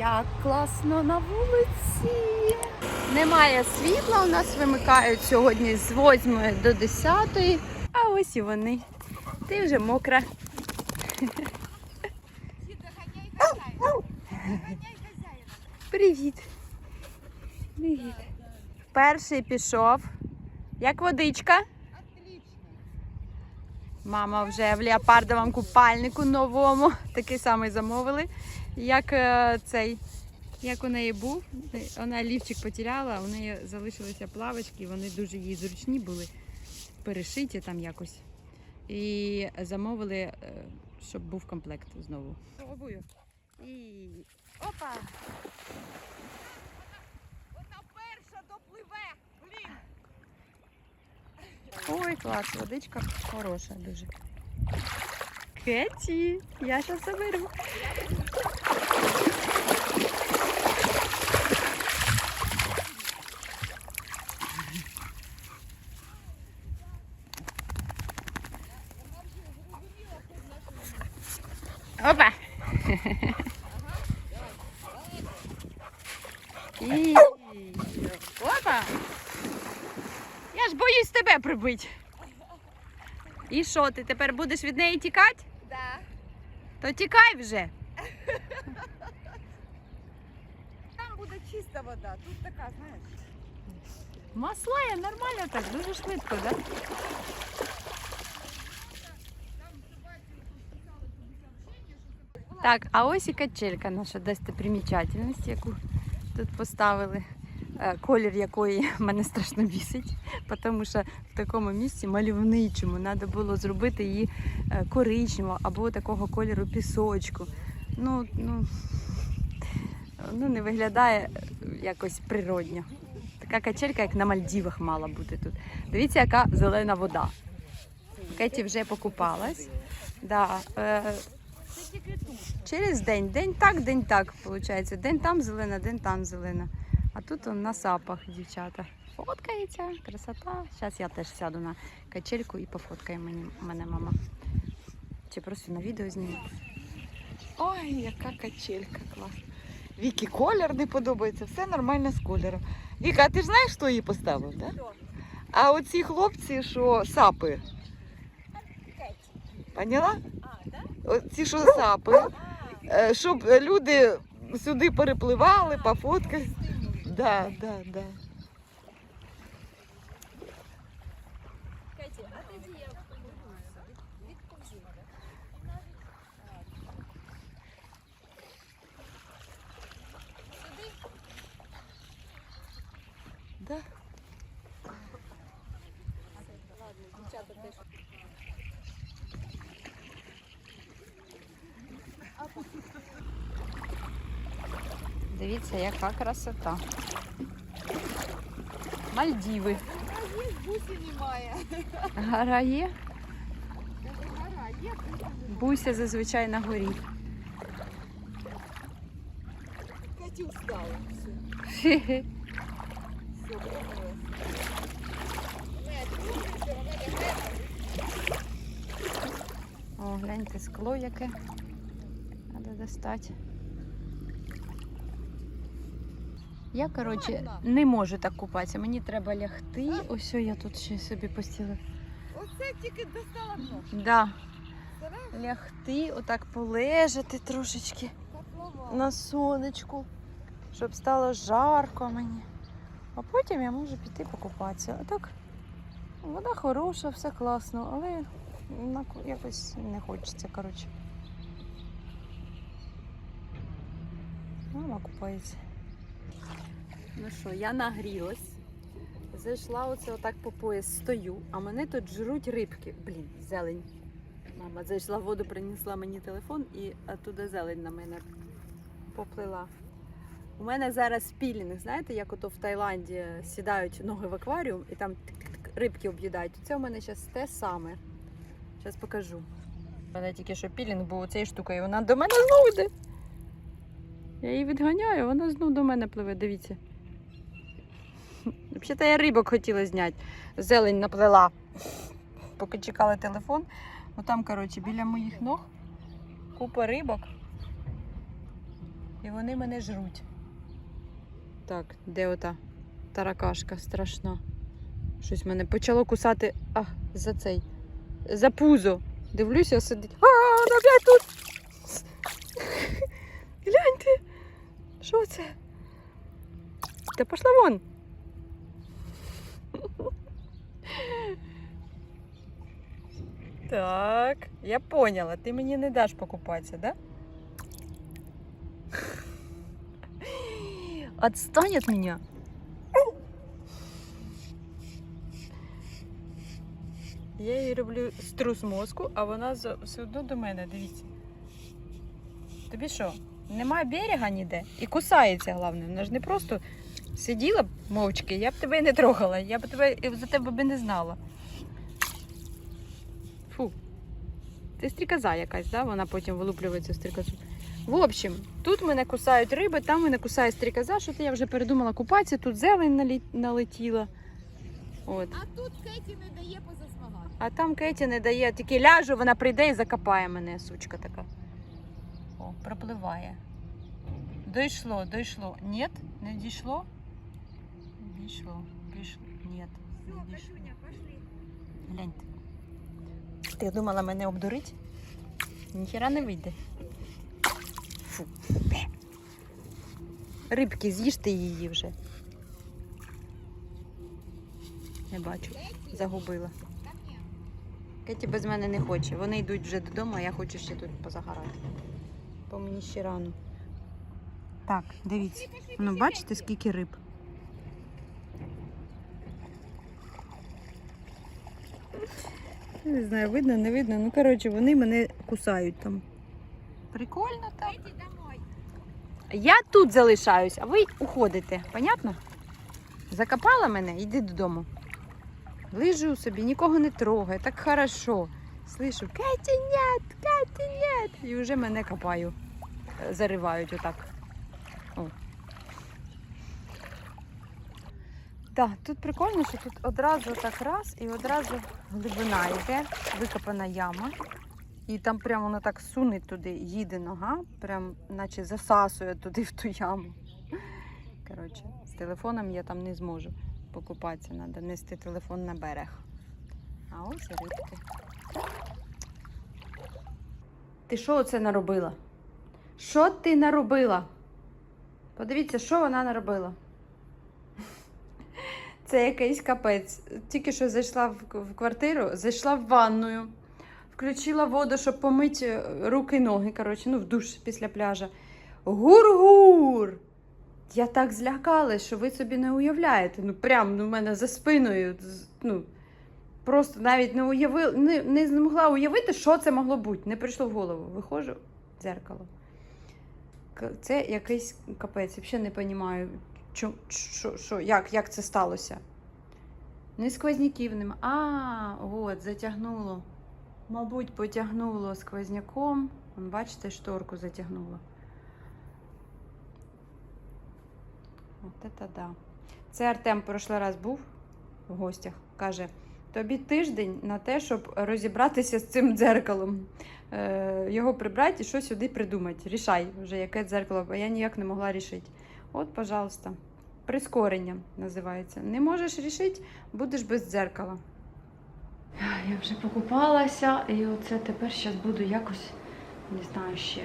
Як класно на вулиці. Немає світла, у нас вимикають сьогодні з 8 до 10. А ось і вони. Ти вже мокра. Привіт. Привіт. Перший пішов. Як водичка? Мама вже в леопардовому купальнику новому. Такий самий замовили. Як е, цей, як у неї був, вона лівчик потеряла, у неї залишилися плавочки, вони дуже їй зручні були, перешиті там якось. І замовили, е, щоб був комплект знову. Пробую. І опа! Вона перша допливе. Блін. Ой, клас, водичка хороша дуже. Кеті, я зараз заберу. Опа! І... Опа! Я ж боюсь тебе. І що, ти тепер будеш від неї тікати? Да. То тікай вже. Там буде чиста вода, тут така, знаєш. Маслає нормально так, дуже швидко, так? Да? Так, а ось і качелька наша достопримічательність, яку тут поставили. Е, Колір якої мене страшно бісить, тому що в такому місці мальовничому треба було зробити її е, коричневого або такого кольору пісочку. Ну, ну, ну не виглядає якось природньо. Така качелька, як на Мальдівах мала бути тут. Дивіться, яка зелена вода. Кеті вже покупалась. Да, е, через день. День так, день так, виходить. День там зелена, день там зелена. А тут он на сапах дівчата. Фоткається, красота. Зараз я теж сяду на качельку і пофоткає мені, мене мама. Чи просто на відео зніму. Ой, яка качелька клас. Вікі колір не подобається, все нормально з кольором. Віка, а ти ж знаєш, хто її поставив, так? Да? А оці хлопці, що сапи. Поняла? Оці, що сапи. Е, Щоб люди сюди перепливали, пофоткали. Да, да, да. Кеті, а тоді я відповзу. да. Дівчата теж. Дивіться, яка красота. Мальдіви. Бусі немає. Гора є. Гора є, Буся зазвичай на горі. Катю встала. Все, все. О, гляньте скло яке. Треба достати. Я, коротше, не можу так купатися. Мені треба лягти. Ось я тут ще собі постіла. Оце тільки достала нож. Да. Лягти, отак полежати трошечки на сонечку, щоб стало жарко мені. А потім я можу піти покупатися. А так, вода хороша, все класно, але якось не хочеться, коротше. Мама купається. Ну що, я нагрілась. Зайшла оце отак по пояс, стою, а мене тут жруть рибки. Блін, зелень. Мама зайшла в воду, принесла мені телефон і туди зелень на мене поплила. У мене зараз пілінг, знаєте, як ото в Таїланді сідають ноги в акваріум і там рибки об'їдають. Це у мене зараз те саме. Зараз покажу. У мене тільки що пілінг був цією штукою, вона до мене знову йде. Я її відганяю, вона знову до мене пливе, дивіться. Взагалі я рибок хотіла зняти. Зелень наплела. Поки чекали телефон. Ну там, коротше, біля моїх ног купа рибок. І вони мене жруть. Так, де ота таракашка страшна. Щось мене почало кусати а, за цей. За пузо. Дивлюся, сидить. А, вона тут. Гляньте. Що це? Та пошла вон. Так, я поняла, ти мені не даш покупатися, да? Отстань от меня. Я її роблю струс мозку, а вона все одно до мене, дивіться. Тобі що, немає берега ніде? І кусається, головне. Вона ж не просто сиділа б мовчки, я б тебе і не трогала, я б тебе за тебе б не знала. Фу. Це стрікоза якась, да? Вона потім вилуплюється в стрікозу. В общем, тут мене кусають риби, там мене кусає стрікоза, що то я вже передумала купатися, тут зелень налі- налетіла. От. А тут Кеті не дає позасмагати. А там Кеті не дає, тільки ляжу, вона прийде і закопає мене, сучка така. О, пропливає. Дійшло, дійшло. Ні? Не дійшло? Дійшло, дійшло. Ні. Гляньте. Ти думала мене обдурить? Ніхіра не вийде. Фу. Рибки, з'їжте її вже. Не бачу, загубила. Кеті без мене не хоче. Вони йдуть вже додому, а я хочу ще тут позагорати. Бо мені ще рано. Так, дивіться. Ну, бачите, скільки риб. Не знаю, видно, не видно. Ну, коротше, вони мене кусають там. Прикольно так. Я тут залишаюсь, а ви уходите. Понятно? Закопала мене, йди додому. Лежу собі, нікого не трогай, так хорошо. Слышу, Кеті, нет, Кеті, нет. І вже мене копаю. Е, Заривають отак. О. Так, тут прикольно, що тут одразу так раз і одразу глибина йде, викопана яма. І там прямо воно так суне туди, їде нога, прям наче засасує туди в ту яму. Коротше, з телефоном я там не зможу покупатися, треба нести телефон на берег. А ось рибки. Ти що оце наробила? Що ти наробила? Подивіться, що вона наробила. Це якийсь капець. Тільки що зайшла в квартиру, зайшла в ванною, включила воду, щоб помити руки і ноги, коротше, ну, в душ після пляжа. Гур-гур! Я так злякалась, що ви собі не уявляєте. Ну, прям ну, мене за спиною. Ну, просто навіть не уявила, не, не змогла уявити, що це могло бути. Не прийшло в голову. Виходжу дзеркало. Це якийсь капець. Взагалі не розумію, що, що, що, як, як це сталося. Не сквозняків нема. А, от, затягнуло. Мабуть, потягнуло сквозняком. Вон, бачите, шторку затягнуло. От це да. Це Артем прошлий раз був в гостях. Каже: тобі тиждень на те, щоб розібратися з цим дзеркалом. Е, його прибрати і що сюди придумати. Рішай вже, яке дзеркало, бо я ніяк не могла рішити. От, пожалуйста, прискорення називається. Не можеш рішити, будеш без дзеркала. Я вже покупалася, і оце тепер зараз буду якось, не знаю ще,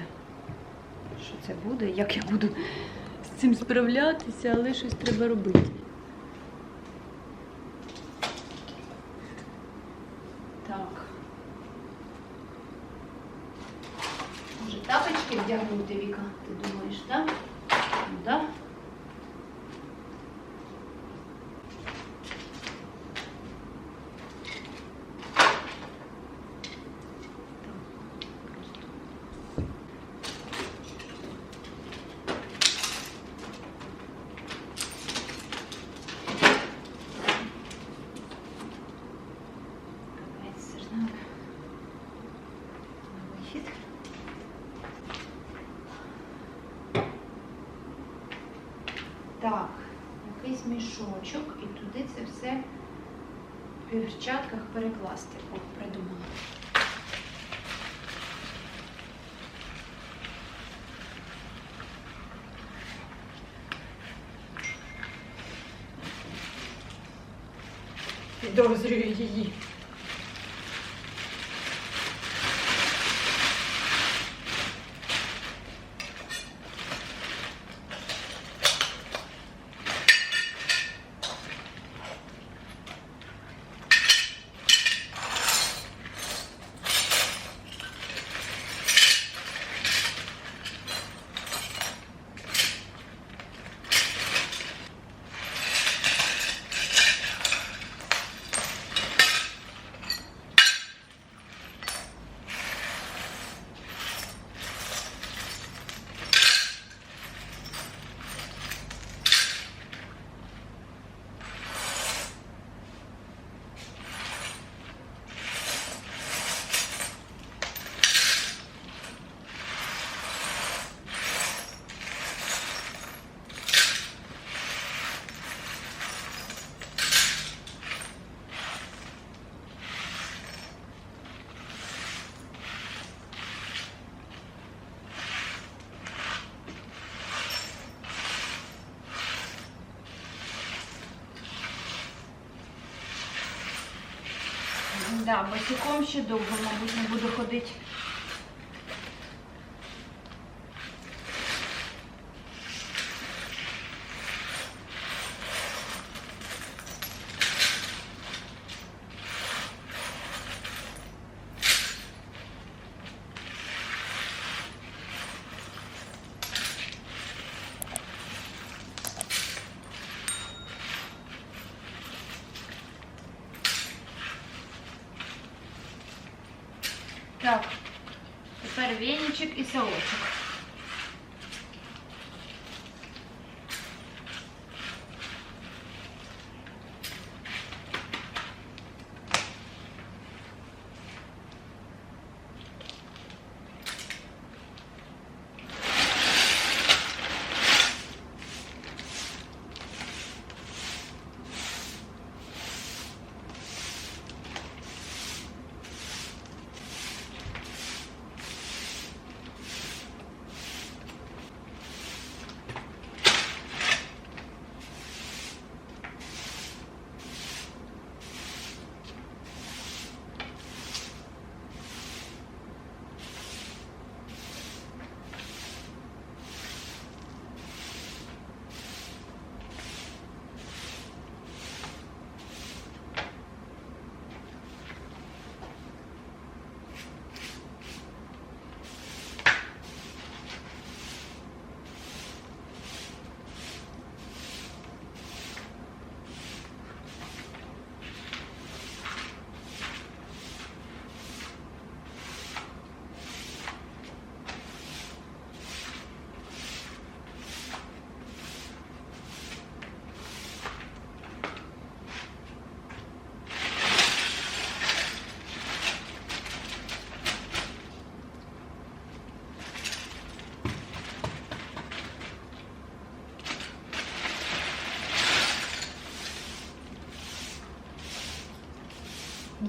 що це буде, як я буду з цим справлятися, але щось треба робити. шовочок і туди це все в перчатках перекласти. О, придумала. Підозрюю її. Да, босиком ще довго, мабуть, не буду ходити. Так, тепер віничок і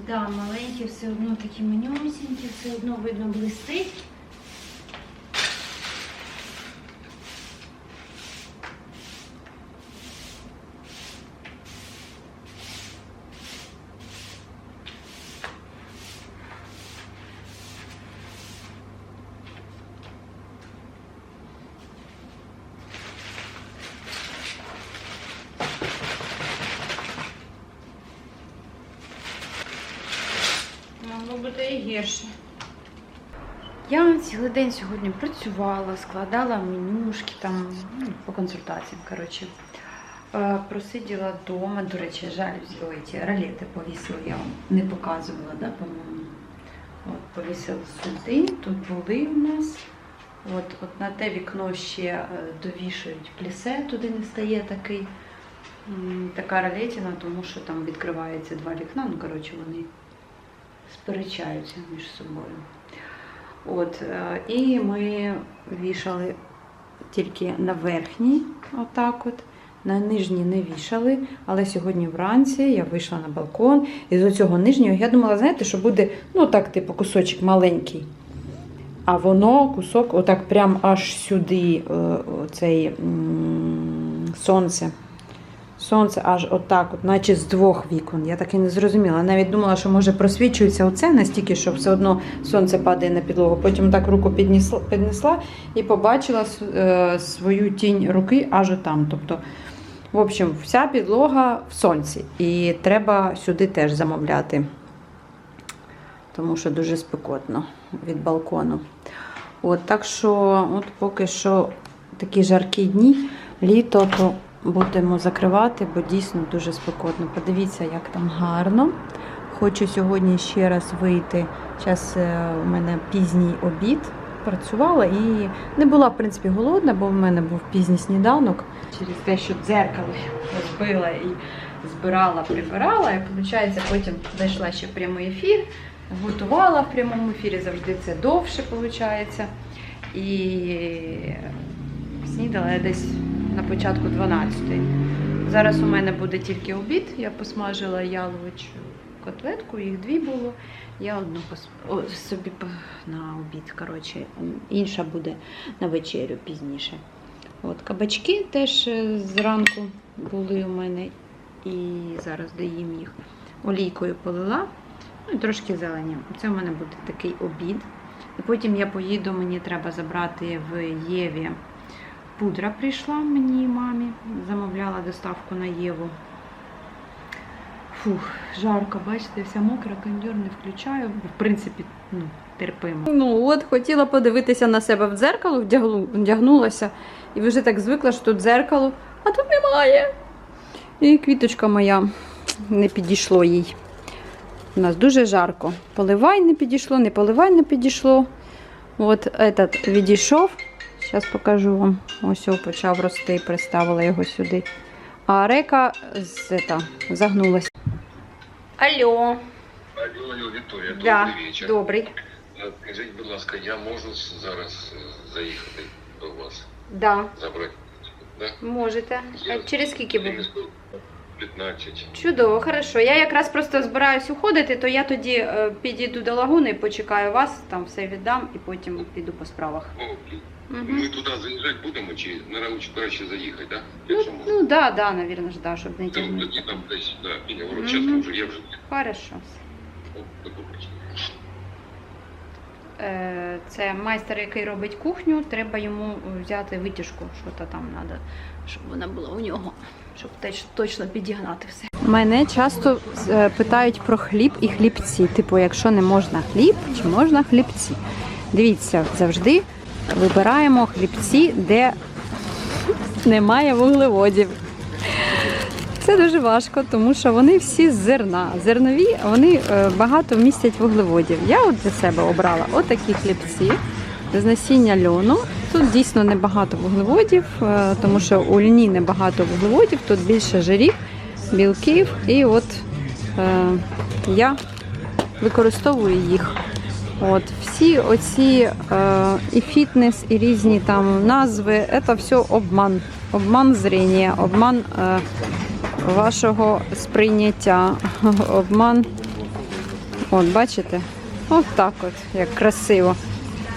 Да, маленькі все одно такі манюсінькі, все одно видно блистить. Бути і гірше. Я цілий день сьогодні працювала, складала менюшки там ну, по консультаціям. Коротше. Е, Просиділа вдома, до речі, жалюзі, ой, ті ролети повісила, я вам не показувала, да, по-моєму. От, повісила сюди, тут були в нас. От, от на те вікно ще е, довішують плісе, туди не стає такий. Така ролетіна, тому що там відкривається два вікна, ну коротше вони сперечаються між собою. От, е, і ми вішали тільки на верхній, отак от. На нижній не вішали, але сьогодні вранці я вийшла на балкон, і з цього нижнього я думала, знаєте, що буде ну так, типу, кусочок маленький. А воно кусок, отак прям аж сюди, е, цей сонце Сонце аж отак, от, наче з двох вікон. Я так і не зрозуміла. Навіть думала, що може просвічується оце настільки, що все одно сонце падає на підлогу. Потім так руку піднесла, піднесла і побачила е, свою тінь руки аж отам. Тобто, в общем, вся підлога в сонці. І треба сюди теж замовляти, тому що дуже спекотно від балкону. От, так що, от поки що такі жаркі дні, літо, то будемо закривати, бо дійсно дуже спекотно. Подивіться, як там гарно. Хочу сьогодні ще раз вийти. Зараз у мене пізній обід. Працювала і не була, в принципі, голодна, бо в мене був пізній сніданок. Через те, що дзеркало розбила і збирала, прибирала. І виходить, потім зайшла ще прямий ефір, готувала в прямому ефірі, завжди це довше виходить. І снідала я десь на початку 12-ї. Зараз у мене буде тільки обід. Я посмажила яловичу котлетку, їх дві було. Я одну пос... Собі на обід, коротше, інша буде на вечерю пізніше. От кабачки теж е, зранку були у мене і зараз доїм їх. Олійкою полила, ну і трошки зелені. Це у мене буде такий обід. І потім я поїду, мені треба забрати в Єві. Пудра прийшла мені і мамі, замовляла доставку на Єву. Фух, жарко, бачите, вся мокра, кондьор не включаю. В принципі, ну, терпимо. Ну от, хотіла подивитися на себе в дзеркало, вдягнулася і вже так звикла, що тут дзеркало, а тут немає. І квіточка моя не підійшло їй. У нас дуже жарко. Поливай не підійшло, не поливай не підійшло. От этот відійшов. Зараз покажу вам. Ось його почав рости, і приставила його сюди. А река з, это, загнулась. Алло, Алло, алло, Вікторія, да, добрий вечір. добрий. Е, Скажіть, будь ласка, я можу зараз е, заїхати до вас, Да, забрати? Да? можете. А через скільки буде? Через 15. Чудово, хорошо. Я якраз просто збираюсь уходити, то я тоді е, підійду до лагуни, почекаю вас, там все віддам і потім піду по справах. О, Угу. Ми туди заїжджати будемо чи наразі краще заїхати, да? Ну, Якщо ну да, да, наверное, ж, да, щоб не Там тягнути. тоді там десь, да, біля Мгм. ворочатка вже, я вже Хорошо. Е, Це майстер, який робить кухню, треба йому взяти витяжку, що то там треба, щоб вона була у нього, щоб теж точно підігнати все. Мене часто е, питають про хліб і хлібці. Типу, якщо не можна хліб, чи можна хлібці. Дивіться, завжди вибираємо хлібці, де немає вуглеводів. Це дуже важко, тому що вони всі з зерна. Зернові вони е, багато містять вуглеводів. Я от для себе обрала отакі хлібці з насіння льону. Тут дійсно небагато вуглеводів, е, тому що у льні небагато вуглеводів, тут більше жирів, білків. І от е, я використовую їх. От всі оці е, і фітнес, і різні там назви, це все обман. Обман зріння, обман е, вашого сприйняття, обман. От, бачите? От так от, як красиво.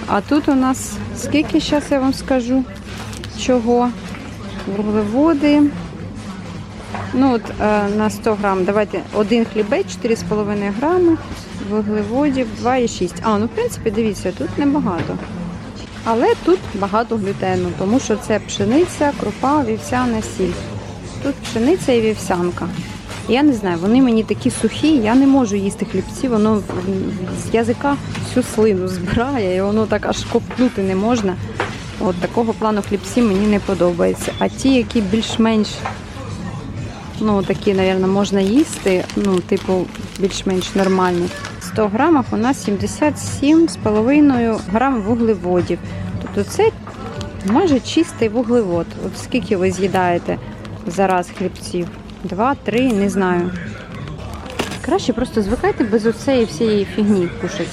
А тут у нас скільки зараз я вам скажу, чого? Вуглеводи. Ну от е, на 100 грам. Давайте один хлібець, 4,5 грами, вуглеводів 2,6. А, ну в принципі, дивіться, тут небагато. Але тут багато глютену, тому що це пшениця, крупа, вівсяна сіль. Тут пшениця і вівсянка. Я не знаю, вони мені такі сухі, я не можу їсти хлібці, воно з язика всю слину збирає, і воно так аж ковтнути не можна. От такого плану хлібці мені не подобається. А ті, які більш-менш ну, такі, мабуть, можна їсти, ну, типу, більш-менш нормальні. В 100 грамах у нас 77,5 грам вуглеводів. Тобто це майже чистий вуглевод. От скільки ви з'їдаєте за раз хлібців? Два, три, не знаю. Краще просто звикайте без оцеї всієї фігні кушати.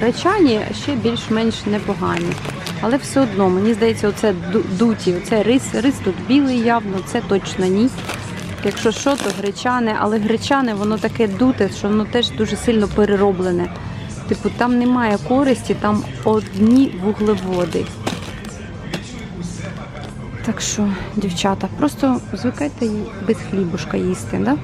Гречані ще більш-менш непогані. Але все одно, мені здається, оце дуті, оце рис, рис тут білий явно, це точно ні. Якщо що, то гречане, але гречане воно таке дуте, що воно теж дуже сильно перероблене. Типу, там немає користі, там одні вуглеводи. Так що, дівчата, просто звикайте без хлібушка їсти, да?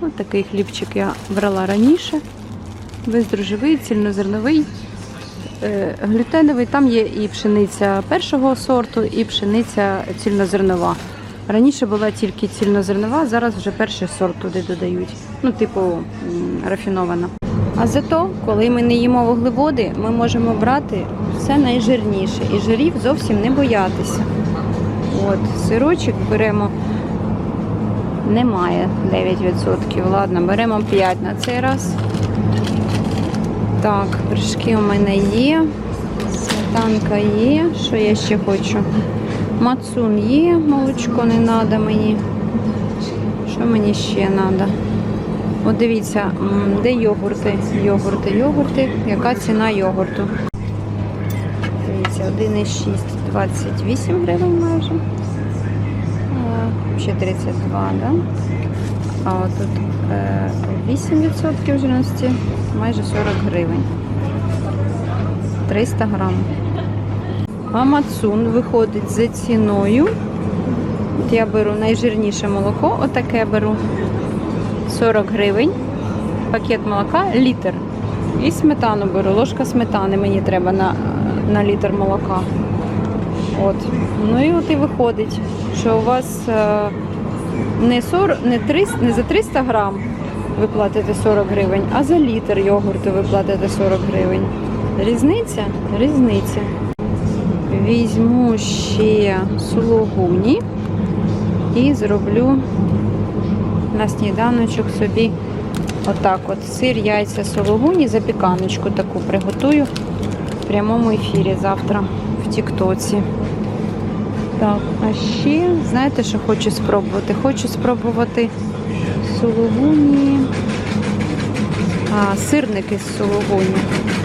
Ось такий хлібчик я брала раніше. Бездрожжевий, цільнозерновий, глютеновий. Там є і пшениця першого сорту, і пшениця цільнозернова. Раніше була тільки цільнозернова, зараз вже перший сорт туди додають. Ну, типу, рафінована. А зато, коли ми не їмо вуглеводи, ми можемо брати все найжирніше і жирів зовсім не боятися. От, сирочок беремо. Немає 9%. Ладно, беремо 5 на цей раз. Так, вершки у мене є. Сметанка є. Що я ще хочу? Мацун є, молочко не треба мені. Що мені ще треба? От дивіться, де йогурти? Йогурти, йогурти. Яка ціна йогурту? Дивіться, 1,6, 28 гривень майже. Ще 32, да? А от тут е, 8% жирності, майже 40 гривень. 300 грам. А мацун виходить за ціною. От я беру найжирніше молоко, отаке беру 40 гривень. Пакет молока літр. І сметану беру. Ложка сметани мені треба на, на літр молока. От. Ну і от і виходить, що у вас е, не, 40, не, 300, не за 300 грам ви платите 40 гривень, а за літр йогурту ви платите 40 гривень. Різниця? Різниця. Візьму ще сулугуні і зроблю на сніданочок собі отак от сир, яйця, сологуні, запіканочку таку приготую в прямому ефірі завтра в Тіктоці. Так, а ще, знаєте, що хочу спробувати? Хочу спробувати сулугуні, а, сирники з сулугуні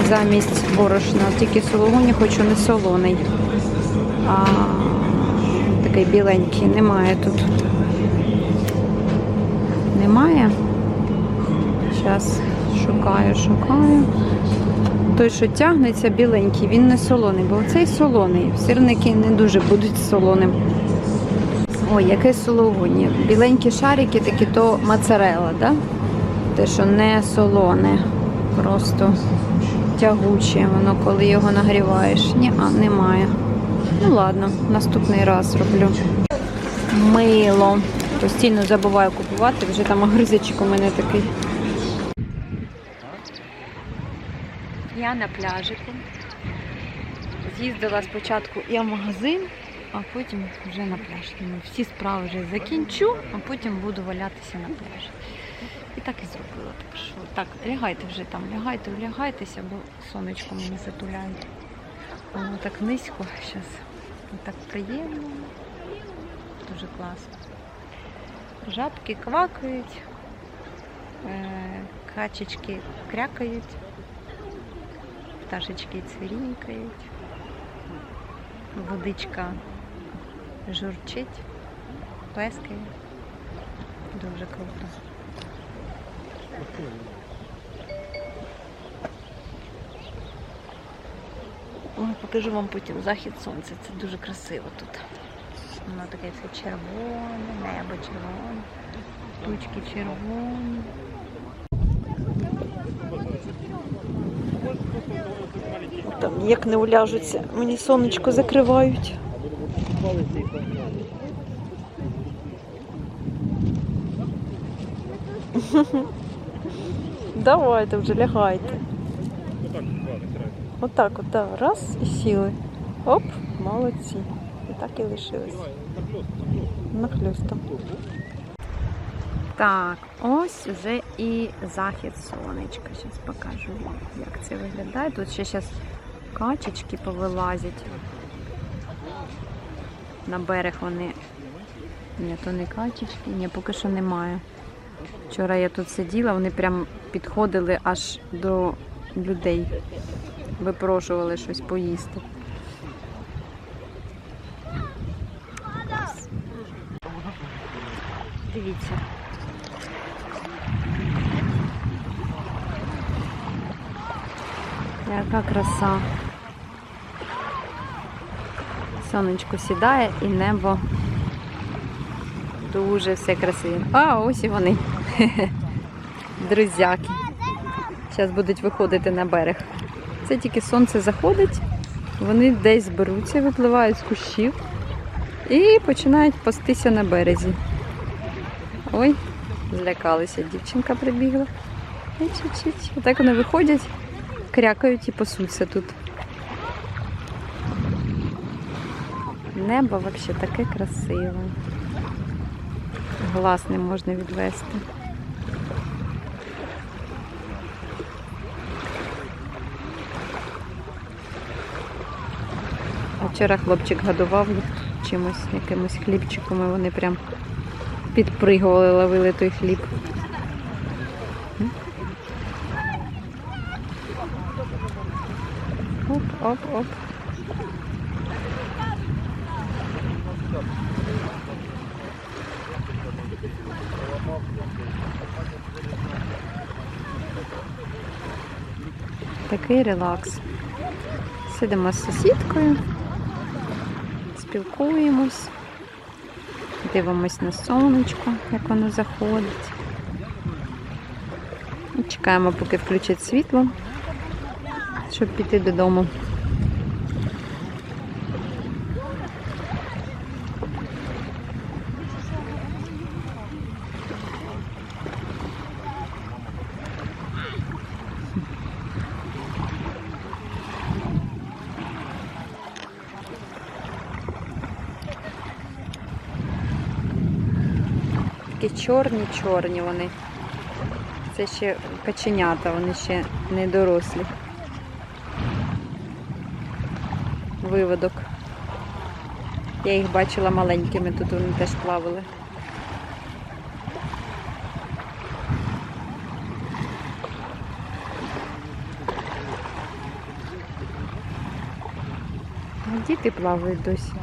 замість борошна. Тільки сулугуні хочу не солоний, а такий біленький. Немає тут. Немає. Зараз шукаю, шукаю. Той, що тягнеться біленький, він не солоний, бо цей солоний. Сирники не дуже будуть солоним. Ой, яке сологуні. Біленькі шарики такі то моцарелла, да? Те, що не солоне, просто тягуче, воно коли його нагріваєш. Ні, а немає. Ну ладно, наступний раз зроблю. Мило. Постійно забуваю купувати, вже там огризочок у мене такий. Я на пляжику. З'їздила спочатку я в магазин, а потім вже на пляж. Всі справи вже закінчу, а потім буду валятися на пляжі. І так і зробила. Так що так, лягайте вже там, лягайте, улягайтеся, бо сонечко мені затуляє. Воно так низько зараз. Так приємно. Дуже класно. Жабки квакають, е, качечки крякають, пташечки цвірінькають, водичка журчить, плескає. Дуже круто. Ой, покажу вам потім захід сонця. Це дуже красиво тут. Воно таке все червоне, небо червоне, тучки червоні. Ніяк не уляжуться, мені сонечко закривають. Давайте вже лягайте. Отак, от, да. раз і сіли. Оп, молодці. І так і лишились. Нахльостом. Так, ось вже і захід сонечка. Зараз покажу як це виглядає. Тут ще зараз качечки повилазять. На берег вони. Ні, то не качечки, ні, поки що немає. Вчора я тут сиділа, вони прям підходили аж до людей. Випрошували щось поїсти. Дивіться. Яка краса. Сонечко сідає і небо дуже все красиве. А, ось і вони. Друзяки. Зараз будуть виходити на берег. Це тільки сонце заходить, вони десь зберуться, випливають з кущів і починають пастися на березі. Ой, злякалися, дівчинка прибігла. Отак вони виходять, крякають і пасуться тут. Небо взагалі таке красиве. Глаз не можна відвести. Вчора хлопчик годував їх чимось, якимось хлібчиком, і вони прям підпригували, ловили той хліб. Оп, Такий релакс. Сидимо з сусідкою, спілкуємось, дивимось на сонечко, як воно заходить. Чекаємо, поки включать світло, щоб піти додому. Такі чорні-чорні вони. Це ще каченята, вони ще не дорослі. Виводок. Я їх бачила маленькими, тут вони теж плавали. Діти плавають досі.